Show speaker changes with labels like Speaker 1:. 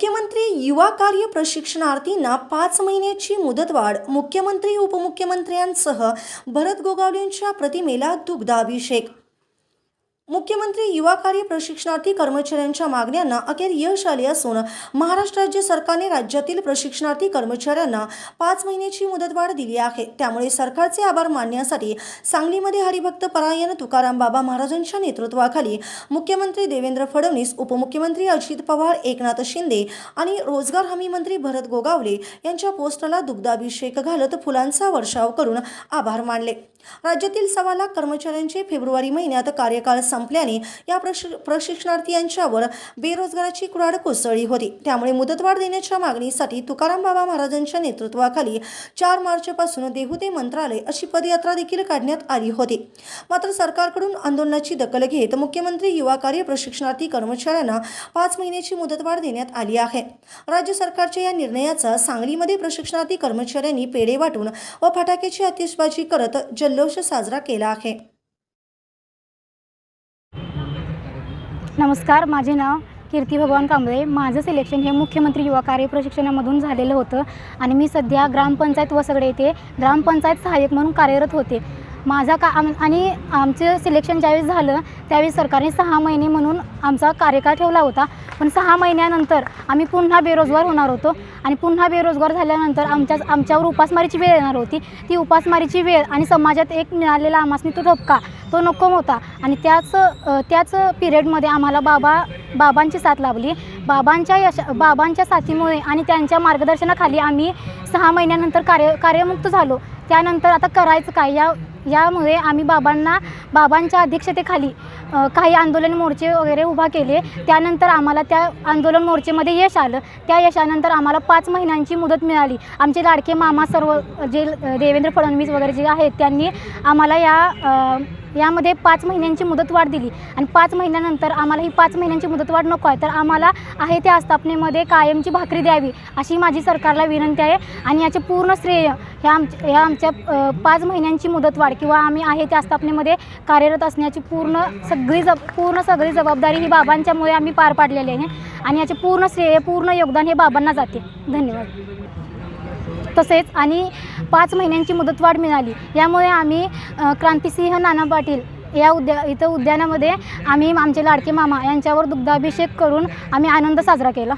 Speaker 1: मुख्यमंत्री युवा कार्य प्रशिक्षणार्थींना पाच महिन्याची मुदतवाढ मुख्यमंत्री उपमुख्यमंत्र्यांसह भरत गोगावलेंच्या प्रतिमेला दुग्धाभिषेक मुख्यमंत्री युवा कार्य प्रशिक्षणार्थी कर्मचाऱ्यांच्या मागण्यांना अखेर यश आले असून महाराष्ट्र राज्य सरकारने राज्यातील प्रशिक्षणार्थी कर्मचाऱ्यांना पाच महिन्याची मुदतवाढ दिली आहे. त्यामुळे सरकारचे आभार मानण्यासाठी सांगलीमध्ये हरिभक्त परायण तुकाराम बाबा महाराजांच्या नेतृत्वाखाली मुख्यमंत्री देवेंद्र फडणवीस उपमुख्यमंत्री अजित पवार एकनाथ शिंदे आणि रोजगार हमी मंत्री भरत गोगावले यांच्या पोस्टरला दुग्धाभिषेक घालत फुलांचा वर्षाव करून आभार मानले. राज्यातील सव्वा लाख कर्मचाऱ्यांचे फेब्रुवारी महिन्यात कार्यकाळ संपल्याने या प्रश प्रशिक्षणार्थी यांच्यावर बेरोजगाराची कुराड कोसळली होती. त्यामुळे मुदतवाढ देण्याच्या मागणीसाठी तुकाराम बाबा महाराजांच्या नेतृत्वाखाली चार मार्चपासून देहुते मंत्रालय अशी पदयात्रा देखील काढण्यात आली होती. मात्र सरकारकडून आंदोलनाची दखल घेत मुख्यमंत्री युवा कार्य प्रशिक्षणार्थी कर्मचाऱ्यांना पाच महिन्याची मुदतवाढ देण्यात आली आहे. राज्य सरकारच्या या निर्णयाचा सांगलीमध्ये प्रशिक्षणार्थी कर्मचाऱ्यांनी पेढे वाटून व फटाक्याची आतिषबाजी करत जल्लोष साजरा केला आहे.
Speaker 2: नमस्कार माझे नाव कीर्ती भगवान कांबळे. माझं सिलेक्शन हे मुख्यमंत्री युवा कार्य प्रशिक्षणामधून झालेलं होतं आणि मी सध्या ग्रामपंचायत वसगडे येथे ग्रामपंचायत सहाय्यक म्हणून कार्यरत होते. माझा का आम आणि आमचं सिलेक्शन ज्यावेळेस झालं त्यावेळी सरकारने सहा महिने म्हणून आमचा कार्यकाळ ठेवला होता. पण सहा महिन्यानंतर आम्ही पुन्हा बेरोजगार होणार होतो आणि पुन्हा बेरोजगार झाल्यानंतर आमच्या आमच्यावर उपासमारीची वेळ येणार होती. ती उपासमारीची वेळ आणि समाजात एक मिळालेला आमासनी तो ठपका तो नको होता. आणि त्याच त्याच पिरियडमध्ये आम्हाला बाबा बाबांची साथ लाभली बाबांच्या यश बाबांच्या साथीमुळे आणि त्यांच्या मार्गदर्शनाखाली आम्ही सहा महिन्यानंतर कार्य कार्यमुक्त झालो. त्यानंतर आता करायचं काय? या यामुळे आम्ही बाबांना बाबांच्या अध्यक्षतेखाली काही आंदोलन मोर्चे वगैरे उभा केले. त्यानंतर आम्हाला त्या आंदोलन मोर्चेमध्ये यश आलं. त्या यशानंतर आम्हाला पाच महिन्यांची मुदत मिळाली. आमचे लाडके मामा सर्व जे देवेंद्र फडणवीस वगैरे जे आहेत त्यांनी आम्हाला या यामध्ये पाच महिन्यांची मुदतवाढ दिली. आणि पाच महिन्यानंतर आम्हाला ही पाच महिन्यांची मुदतवाढ नको आहे. तर आम्हाला आहे त्या आस्थापनेमध्ये कायमची भाकरी द्यावी अशी माझी सरकारला विनंती आहे. आणि याचे पूर्ण श्रेय ह्या आमच्या ह्या आमच्या पाच महिन्यांची मुदतवाढ किंवा आम्ही आहे त्या स्थापनेमध्ये कार्यरत असण्याची पूर्ण सगळी जब पूर्ण सगळी जबाबदारी ही बाबांच्यामुळे आम्ही पार पाडलेली आहे आणि याचे पूर्ण श्रेय पूर्ण योगदान हे बाबांना जाते. धन्यवाद. तसेच आणि पाच महिन्यांची मुदतवाढ मिळाली. यामुळे आम्ही अ, क्रांतिसिंह नाना पाटील या उद्या इथं उद्यानामध्ये आम्ही आमचे लाडके मामा यांच्यावर दुग्धाभिषेक करून आम्ही आनंद साजरा केला.